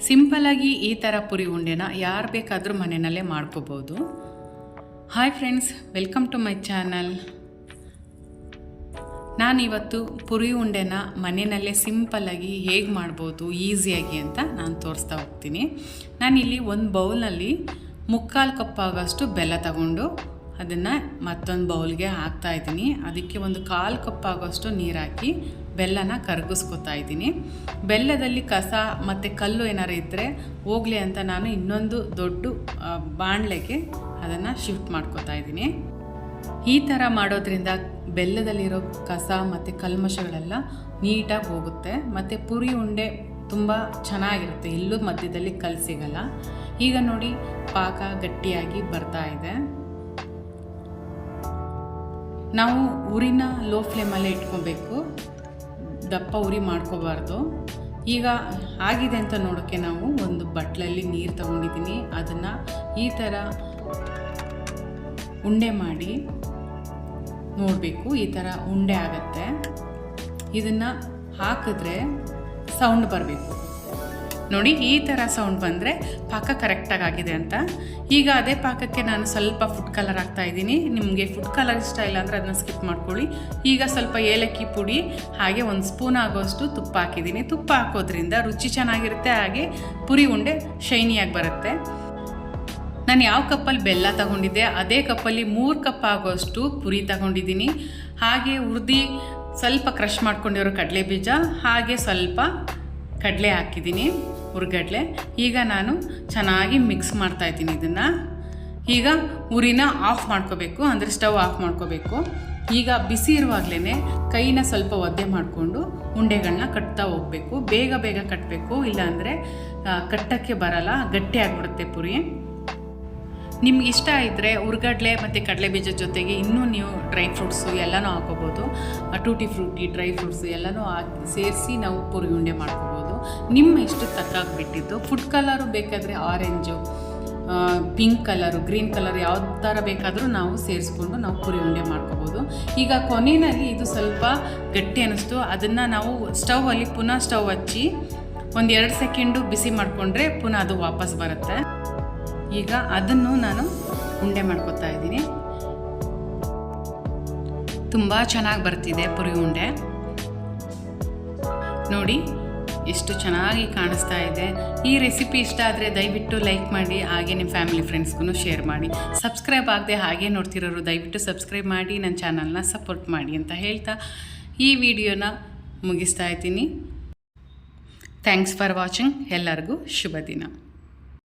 ಸಿಂಪಲಾಗಿ ಈ ಥರ ಪುರಿ ಉಂಡೆನ ಯಾರು ಬೇಕಾದರೂ ಮನೆಯಲ್ಲೇ ಮಾಡ್ಕೋಬೋದು. Hi friends welcome to my channel ನಾನಿವತ್ತು ಪುರಿ ಉಂಡೆನ ಮನೆಯಲ್ಲೇ ಸಿಂಪಲ್ಲಾಗಿ ಹೇಗೆ ಮಾಡ್ಬೋದು ಈಸಿಯಾಗಿ ಅಂತ ನಾನು ತೋರಿಸ್ತಾ ಹೋಗ್ತೀನಿ. ನಾನಿಲ್ಲಿ ಒಂದು ಬೌಲ್ನಲ್ಲಿ ಮುಕ್ಕಾಲು ಕಪ್ ಆಗೋಷ್ಟು ಬೆಲ್ಲ ತಗೊಂಡು ಅದನ್ನು ಮತ್ತೊಂದು ಬೌಲ್ಗೆ ಹಾಕ್ತಾ ಇದ್ದೀನಿ. ಅದಕ್ಕೆ ಒಂದು ಕಾಲು ಕಪ್ ಆಗೋಷ್ಟು ನೀರು ಹಾಕಿ ಬೆಲ್ಲನ ಕರಗಿಸ್ಕೊತಾ ಇದ್ದೀನಿ. ಬೆಲ್ಲದಲ್ಲಿ ಕಸ ಮತ್ತು ಕಲ್ಲು ಏನಾರು ಇದ್ದರೆ ಹೋಗಲಿ ಅಂತ ನಾನು ಇನ್ನೊಂದು ದೊಡ್ಡ ಬಾಣಲೆಗೆ ಅದನ್ನು ಶಿಫ್ಟ್ ಮಾಡ್ಕೋತಾ ಇದ್ದೀನಿ. ಈ ಥರ ಮಾಡೋದ್ರಿಂದ ಬೆಲ್ಲದಲ್ಲಿರೋ ಕಸ ಮತ್ತು ಕಲ್ಮಶಗಳೆಲ್ಲ ನೀಟಾಗಿ ಹೋಗುತ್ತೆ. ಮತ್ತು ಪುರಿ ಉಂಡೆ ತುಂಬ ಚೆನ್ನಾಗಿರುತ್ತೆ. ಎಲ್ಲೂ ಮಧ್ಯದಲ್ಲಿ ಕಲ್ ಸಿಗಲ್ಲ. ಈಗ ನೋಡಿ, ಪಾಕ ಗಟ್ಟಿಯಾಗಿ ಬರ್ತಾ ಇದೆ. ನಾವು ಉರಿನ ಲೋ ಫ್ಲೇಮಲ್ಲೇ ಇಟ್ಕೋಬೇಕು. ದಪ್ಪ ಉರಿ ಮಾಡ್ಕೋಬಾರ್ದು. ಈಗ ಆಗಿದೆ ಅಂತ ನೋಡೋಕ್ಕೆ ನಾವು ಒಂದು ಬಟ್ಲಲ್ಲಿ ನೀರು ತಗೊಂಡಿದ್ದೀನಿ. ಅದನ್ನು ಈ ಥರ ಉಂಡೆ ಮಾಡಿ ನೋಡಬೇಕು. ಈ ಥರ ಉಂಡೆ ಆಗತ್ತೆ. ಇದನ್ನು ಹಾಕಿದ್ರೆ ಸೌಂಡ್ ಬರಬೇಕು. ನೋಡಿ ಈ ಥರ ಸೌಂಡ್ ಬಂದರೆ ಪಾಕ ಕರೆಕ್ಟಾಗಿ ಆಗಿದೆ ಅಂತ. ಈಗ ಅದೇ ಪಾಕಕ್ಕೆ ನಾನು ಸ್ವಲ್ಪ ಫುಡ್ ಕಲರ್ ಹಾಕ್ತಾ ಇದ್ದೀನಿ. ನಿಮಗೆ ಫುಡ್ ಕಲರ್ ಇಷ್ಟ ಇಲ್ಲ ಅಂದರೆ ಅದನ್ನ ಸ್ಕಿಪ್ ಮಾಡ್ಕೊಳ್ಳಿ. ಈಗ ಸ್ವಲ್ಪ ಏಲಕ್ಕಿ ಪುಡಿ, ಹಾಗೆ ಒಂದು ಸ್ಪೂನ್ ಆಗೋಷ್ಟು ತುಪ್ಪ ಹಾಕಿದ್ದೀನಿ. ತುಪ್ಪ ಹಾಕೋದ್ರಿಂದ ರುಚಿ ಚೆನ್ನಾಗಿರುತ್ತೆ, ಹಾಗೆ ಪುರಿ ಉಂಡೆ ಶೈನಿಯಾಗಿ ಬರುತ್ತೆ. ನಾನು ಯಾವ ಕಪ್ಪಲ್ಲಿ ಬೆಲ್ಲ ತಗೊಂಡಿದ್ದೆ, ಅದೇ ಕಪ್ಪಲ್ಲಿ ಮೂರು ಕಪ್ ಆಗೋಷ್ಟು ಪುರಿ ತಗೊಂಡಿದ್ದೀನಿ. ಹಾಗೆ ಉರ್ದಿ ಸ್ವಲ್ಪ ಕ್ರಷ್ ಮಾಡ್ಕೊಂಡಿರೋ ಕಡಲೆ ಬೀಜ ಹಾಗೆ ಸ್ವಲ್ಪ ಕಡಲೆ ಹಾಕಿದ್ದೀನಿ, ಹುರ್ಗಡ್ಲೆ. ಈಗ ನಾನು ಚೆನ್ನಾಗಿ ಮಿಕ್ಸ್ ಮಾಡ್ತಾ ಇದ್ದೀನಿ ಇದನ್ನು. ಈಗ ಉರಿನ ಆಫ್ ಮಾಡ್ಕೋಬೇಕು, ಅಂದರೆ ಸ್ಟವ್ ಆಫ್ ಮಾಡ್ಕೋಬೇಕು. ಈಗ ಬಿಸಿ ಇರುವಾಗಲೇ ಕೈನ ಸ್ವಲ್ಪ ಒದ್ದೆ ಮಾಡಿಕೊಂಡು ಉಂಡೆಗಳನ್ನ ಕಟ್ತಾ ಹೋಗಬೇಕು. ಬೇಗ ಬೇಗ ಕಟ್ಟಬೇಕು ಇಲ್ಲಾಂದರೆ ಕಟ್ಟಕ್ಕೆ ಬರಲ್ಲ, ಗಟ್ಟಿ ಆಗಿಬಿಡುತ್ತೆ ಪುರಿ. ನಿಮ್ಗೆ ಇಷ್ಟ ಇದ್ದರೆ ಉರ್ಗಡ್ಲೆ ಮತ್ತು ಕಡಲೆ ಬೀಜದ ಜೊತೆಗೆ ಇನ್ನೂ ನೀವು ಡ್ರೈ ಫ್ರೂಟ್ಸು ಎಲ್ಲನೂ ಹಾಕೋಬೋದು. ಟೂಟಿ ಫ್ರೂಟಿ ಡ್ರೈ ಫ್ರೂಟ್ಸು ಎಲ್ಲನೂ ಹಾಕಿ, ಸೇರಿಸಿ ನಾವು ಪುರಿ ಉಂಡೆ ಮಾಡ್ಕೋಬೋದು. ನಿಮ್ಮ ಇಷ್ಟಕ್ಕೆ ತಕ್ಕಾಗಿ ಬಿಟ್ಟಿದ್ದು ಫುಡ್ ಕಲರು ಬೇಕಾದರೆ orange pink colour green colour ಯಾವ ಥರ ಬೇಕಾದರೂ ನಾವು ಸೇರಿಸ್ಕೊಂಡು ನಾವು ಪುರಿ ಉಂಡೆ ಮಾಡ್ಕೋಬೋದು. ಈಗ ಕೊನೆಯಲ್ಲಿ ಇದು ಸ್ವಲ್ಪ ಗಟ್ಟಿ ಅನ್ನಿಸ್ತು. ಅದನ್ನು ನಾವು ಸ್ಟವಲ್ಲಿ ಪುನಃ ಸ್ಟವ್ ಹಚ್ಚಿ ಒಂದು ಎರಡು ಸೆಕೆಂಡು ಬಿಸಿ ಮಾಡಿಕೊಂಡ್ರೆ ಪುನಃ ಅದು ವಾಪಸ್ ಬರುತ್ತೆ. ಈಗ ಅದನ್ನು ನಾನು ಉಂಡೆ ಮಾಡ್ಕೋತಾ ಇದ್ದೀನಿ. ತುಂಬ ಚೆನ್ನಾಗಿ ಬರ್ತಿದೆ ಪುರಿ ಉಂಡೆ. ನೋಡಿ ಎಷ್ಟು ಚೆನ್ನಾಗಿ ಕಾಣಿಸ್ತಾ ಇದೆ. ಈ ರೆಸಿಪಿ ಇಷ್ಟ ಆದರೆ ದಯವಿಟ್ಟು ಲೈಕ್ ಮಾಡಿ, ಹಾಗೆ ನಿಮ್ಮ ಫ್ಯಾಮಿಲಿ ಫ್ರೆಂಡ್ಸ್ಗೂ ಶೇರ್ ಮಾಡಿ. ಸಬ್ಸ್ಕ್ರೈಬ್ ಆಗದೆ ಹಾಗೆ ನೋಡ್ತಿರೋರು, ದಯವಿಟ್ಟು ಸಬ್ಸ್ಕ್ರೈಬ್ ಮಾಡಿ ನನ್ನ ಚಾನಲ್ನ ಸಪೋರ್ಟ್ ಮಾಡಿ ಅಂತ ಹೇಳ್ತಾ ಈ ವಿಡಿಯೋನ ಮುಗಿಸ್ತಾ ಇದ್ದೀನಿ. ಥ್ಯಾಂಕ್ಸ್ ಫಾರ್ ವಾಚಿಂಗ್ ಎಲ್ಲರಿಗೂ ಶುಭ ದಿನ.